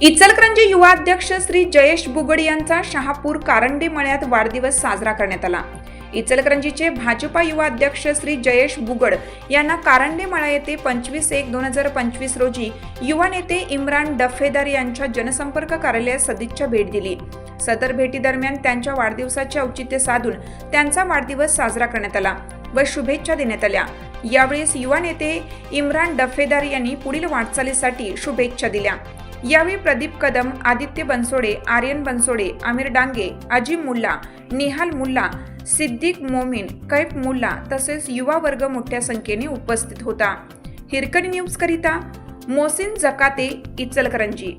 इचलकरंजी युवा अध्यक्ष श्री जयेश बुगड यांचा शहापूर कारंडे मळ्यात वाढदिवस साजरा करण्यात आला. इचलकरंजीचे भाजपा युवा अध्यक्ष श्री जयेश बुगड यांना कारंडे मळा येथे पंचवीस एक दोन हजार पंचवीस रोजी युवा नेते इम्रान डफेदार यांच्या जनसंपर्क कार्यालयात सदिच्छा भेट दिली. सदर भेटीदरम्यान त्यांच्या वाढदिवसाचे औचित्य साधून त्यांचा वाढदिवस साजरा करण्यात आला व शुभेच्छा देण्यात आल्या. यावेळेस युवा नेते इम्रान डफेदार यांनी पुढील वाटचालीसाठी शुभेच्छा दिल्या. यावेळी प्रदीप कदम आदित्य बनसोडे आर्यन बनसोडे आमिर डांगे अजिम मुल्ला निहाल मुल्ला सिद्दीक मोमीन कैफ मुल्ला तसेच युवा वर्ग मोठ्या संख्येने उपस्थित होता. हिरकणी न्यूज करिता मोसिन जकाते इचलकरंजी.